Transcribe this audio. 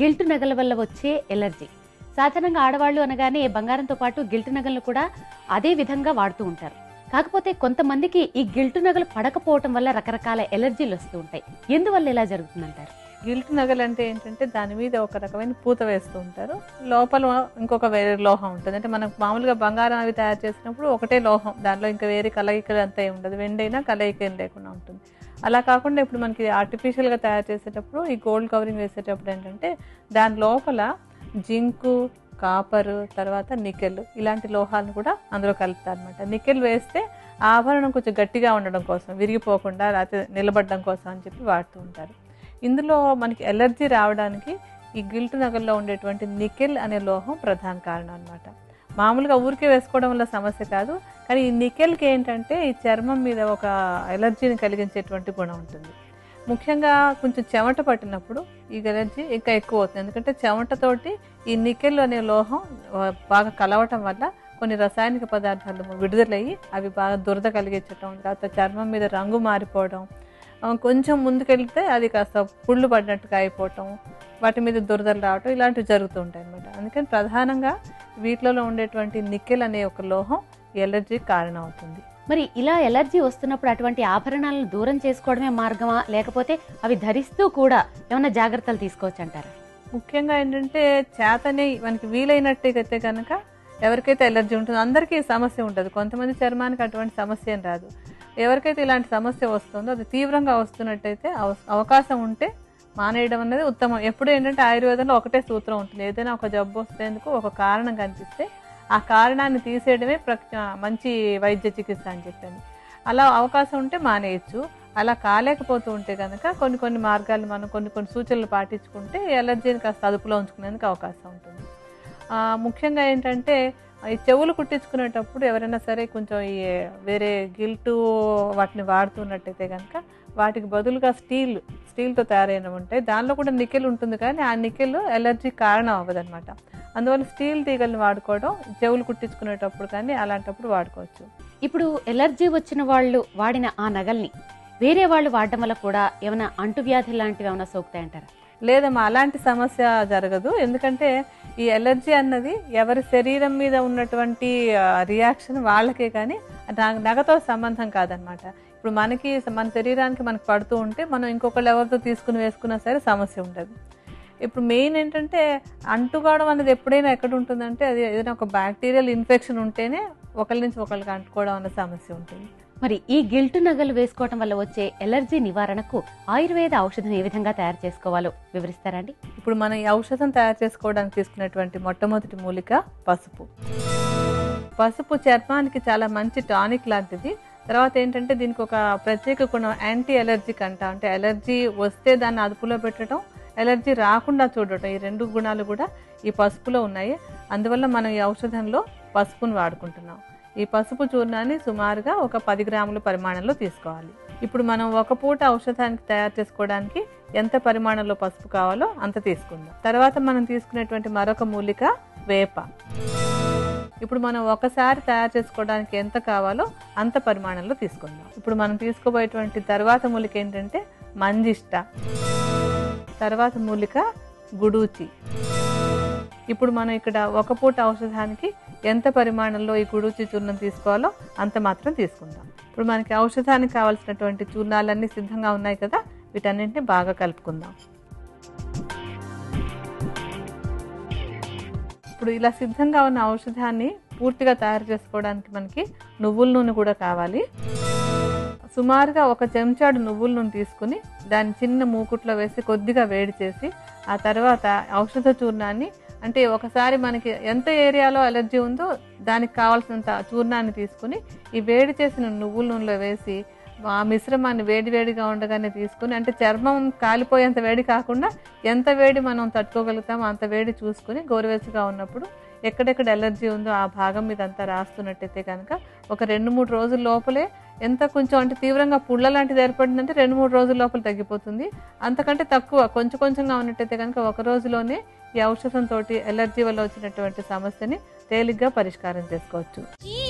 Gilt నగల వల్ల వచ్చే ఎలర్జీ. సాధారణంగా ఆడవాళ్ళు అనగానే బంగారంతో పాటు గిల్టు నగలను కూడా అదే విధంగా వాడుతూ ఉంటారు. కాకపోతే కొంతమందికి ఈ గిల్టు నగలు పడకపోవటం వల్ల రకరకాల ఎలర్జీలు వస్తూ ఉంటాయి. ఎందువల్ల ఇలా జరుగుతుందంటారు? గిల్ట్ నగలు అంటే ఏంటంటే దాని మీద ఒక రకమైన పూత వేస్తూ ఉంటారు. లోపల ఇంకొక వేరే లోహం ఉంటుంది. అంటే మనం మామూలుగా బంగారం అవి తయారు చేసినప్పుడు ఒకటే లోహం. దాంట్లో ఇంకా వేరే కలయికలు అంతా ఏమి ఉండదు. వెండైనా కలయిక ఏం లేకుండా ఉంటుంది. అలా కాకుండా ఇప్పుడు మనకి ఆర్టిఫిషియల్గా తయారు చేసేటప్పుడు ఈ గోల్డ్ కవరింగ్ వేసేటప్పుడు ఏంటంటే దాని లోపల జింకు కాపరు తర్వాత నికెల్ ఇలాంటి లోహాలను కూడా అందులో కలుపుతారు అనమాట నికెల్ వేస్తే ఆభరణం కొంచెం గట్టిగా ఉండడం కోసం విరిగిపోకుండా లేకపోతే నిలబడడం కోసం అని చెప్పి వాడుతూ ఉంటారు. ఇందులో మనకి ఎలర్జీ రావడానికి ఈ గిల్ట్ నగల్లో ఉండేటువంటి నికెల్ అనే లోహం ప్రధాన కారణం అనమాట మామూలుగా ఊరికే వేసుకోవడం వల్ల సమస్య కాదు. కానీ ఈ నికెల్కి ఏంటంటే ఈ చర్మం మీద ఒక ఎలర్జీని కలిగించేటువంటి గుణం ఉంటుంది. ముఖ్యంగా కొంచెం చెమట పట్టినప్పుడు ఈ ఎలర్జీ ఇంకా ఎక్కువ అవుతుంది. ఎందుకంటే చెమటతోటి ఈ నికెల్ అనే లోహం బాగా కలవటం వల్ల కొన్ని రసాయనిక పదార్థాలు విడుదలయ్యి అవి బాగా దురద కలిగించటం తర్వాత చర్మం మీద రంగు మారిపోవడం కొంచెం ముందుకెళ్తే అది కాస్త పుళ్ళు పడినట్టుగా అయిపోవటం వాటి మీద దురదలు రావటం ఇలాంటివి జరుగుతూ ఉంటాయి అనమాట అందుకని ప్రధానంగా వీటిలో ఉండేటువంటి నికెల్ అనే ఒక లోహం ఎలర్జీకి కారణం అవుతుంది మరి ఇలా ఎలర్జీ వస్తున్నప్పుడు అటువంటి ఆభరణాలను దూరం చేసుకోవడమే మార్గమా? లేకపోతే అవి ధరిస్తూ కూడా ఏమైనా జాగ్రత్తలు తీసుకోవచ్చు అంటారా ముఖ్యంగా ఏంటంటే చేతనే మనకి వీలైనట్టయితే కనుక ఎవరికైతే ఎలర్జీ ఉంటుందో అందరికీ సమస్య ఉంటుంది. కొంతమంది చర్మానికి అటువంటి సమస్య ఏం రాదు. ఎవరికైతే ఇలాంటి సమస్య వస్తుందో అది తీవ్రంగా వస్తున్నట్టయితే అవ- అవకాశం ఉంటే మానేయడం అనేది ఉత్తమం. ఎప్పుడు ఏంటంటే ఆయుర్వేదంలో ఒకటే సూత్రం ఉంటుంది. ఏదైనా ఒక జబ్బు వస్తేందుకు ఒక కారణం కనిపిస్తే ఆ కారణాన్ని తీసేయడమే ప్రక్- మంచి వైద్య చికిత్స అని చెప్పాను. అలా అవకాశం ఉంటే మానేయచ్చు. అలా కాలేకపోతూ ఉంటే కనుక కొన్ని కొన్ని మార్గాలు మనం కొన్ని కొన్ని సూచనలు పాటించుకుంటే ఎలర్జీని కాస్త అదుపులో ఉంచుకునేందుకు అవకాశం ఉంటుంది. ముఖ్యంగా ఏంటంటే ఈ చెవులు కుట్టించుకునేటప్పుడు ఎవరైనా సరే కొంచెం ఈ వేరే గిల్టు వాటిని వాడుతున్నట్టయితే కనుక వాటికి బదులుగా స్టీల్ స్టీల్తో తయారైనవి ఉంటాయి దానిలో కూడా నికెల్ ఉంటుంది కానీ ఆ నికెల్ ఎలర్జీ కారణం అవ్వదన్నమాట. అందువల్ల స్టీల్ తీగల్ని వాడుకోవడం చెవులు కుట్టించుకునేటప్పుడు కానీ అలాంటప్పుడు వాడుకోవచ్చు. ఇప్పుడు ఎలర్జీ వచ్చిన వాళ్ళు వాడిన ఆ నగల్ని వేరే వాళ్ళు వాడడం వల్ల కూడా ఏమైనా అంటువ్యాధి లాంటివి ఏమైనా సోకుతాయంటారా? లేదమ్మా అలాంటి సమస్య జరగదు. ఎందుకంటే ఈ ఎలర్జీ అన్నది ఎవరి శరీరం మీద ఉన్నటువంటి రియాక్షన్ వాళ్ళకే కానీ నగతో సంబంధం కాదనమాట ఇప్పుడు మనకి మన శరీరానికి మనకు పడుతూ ఉంటే మనం ఇంకొకళ్ళు ఎవరితో తీసుకుని వేసుకున్నా సరే సమస్య ఉండదు. ఇప్పుడు మెయిన్ ఏంటంటే అంటుకోవడం అనేది ఎప్పుడైనా ఎక్కడ ఉంటుందంటే అది ఏదైనా ఒక బ్యాక్టీరియల్ ఇన్ఫెక్షన్ ఉంటేనే ఒకరి నుంచి ఒకరికి అంటుకోవడం అనే సమస్య ఉంటుంది. మరి ఈ గిల్టు నగలు వేసుకోవటం వల్ల వచ్చే ఎలర్జీ నివారణకు ఆయుర్వేద ఔషధం ఏ విధంగా తయారు చేసుకోవాలో వివరిస్తారండి ఇప్పుడు మనం ఈ ఔషధం తయారు చేసుకోవడానికి తీసుకునేటువంటి మొట్టమొదటి మూలిక పసుపు. పసుపు చర్మానికి చాలా మంచి టానిక్ లాంటిది. తర్వాత ఏంటంటే దీనికి ఒక ప్రత్యేక గుణం యాంటీ ఎలర్జిక్ అంట. అంటే ఎలర్జీ వస్తే దాన్ని అదుపులో పెట్టడం ఎలర్జీ రాకుండా చూడటం. ఈ రెండు గుణాలు కూడా ఈ పసుపులో ఉన్నాయి. అందువల్ల మనం ఈ ఔషధంలో పసుపును వాడుకుంటున్నాం. ఈ పసుపు చూర్ణాన్ని సుమారుగా ఒక పది గ్రాముల పరిమాణంలో తీసుకోవాలి. ఇప్పుడు మనం ఒక పూట ఔషధానికి తయారు చేసుకోవడానికి ఎంత పరిమాణంలో పసుపు కావాలో అంత తీసుకుందాం. తర్వాత మనం తీసుకునేటువంటి మరొక మూలిక వేప. ఇప్పుడు మనం ఒకసారి తయారు చేసుకోవడానికి ఎంత కావాలో అంత పరిమాణంలో తీసుకుందాం. ఇప్పుడు మనం తీసుకోబోయేటువంటి తర్వాత మూలిక ఏంటంటే మంజిష్ట తర్వాత మూలిక గుడూచి. ఇప్పుడు మనం ఇక్కడ ఒక పూట ఔషధానికి ఎంత పరిమాణంలో ఈ గుడూచి చూర్ణం తీసుకోవాలో అంత మాత్రం తీసుకుందాం. ఇప్పుడు మనకి ఔషధానికి కావాల్సినటువంటి చూర్ణాలన్నీ సిద్ధంగా ఉన్నాయి కదా వీటన్నింటిని బాగా కలుపుకుందాం. ఇప్పుడు ఇలా సిద్ధంగా ఉన్న ఔషధాన్ని పూర్తిగా తయారు చేసుకోవడానికి మనకి నువ్వుల నూనె కూడా కావాలి. సుమారుగా ఒక చెంచాడు నువ్వుల నూనె తీసుకుని దాన్ని చిన్న మూకుట్లో వేసి కొద్దిగా వేడి చేసి ఆ తర్వాత ఔషధ చూర్ణాన్ని అంటే ఒకసారి మనకి ఎంత ఏరియాలో అలర్జీ ఉందో దానికి కావాల్సినంత చూర్ణాన్ని తీసుకుని ఈ వేడి చేసిన నువ్వుల నూనెలో వేసి ఆ మిశ్రమాన్ని వేడి వేడిగా ఉండగానే తీసుకుని అంటే చర్మం కాలిపోయేంత వేడి కాకుండా ఎంత వేడి మనం తట్టుకోగలుగుతామో అంత వేడి చూసుకుని గోరువెచ్చగా ఉన్నప్పుడు ఎక్కడెక్కడ ఎలర్జీ ఉందో ఆ భాగం మీద అంతా రాస్తున్నట్టయితే కనుక ఒక రెండు మూడు రోజుల లోపలే ఎంత కొంచెం అంటే తీవ్రంగా పుళ్ళ లాంటిది ఏర్పడిందంటే రెండు మూడు రోజుల లోపల తగ్గిపోతుంది. అంతకంటే తక్కువ కొంచెం కొంచెంగా ఉన్నట్టయితే కనుక ఒక రోజులోనే ఈ ఔషధం తోటి ఎలర్జీ వల్ల వచ్చినటువంటి సమస్యని తేలిగ్గా పరిష్కారం చేసుకోవచ్చు. ఈ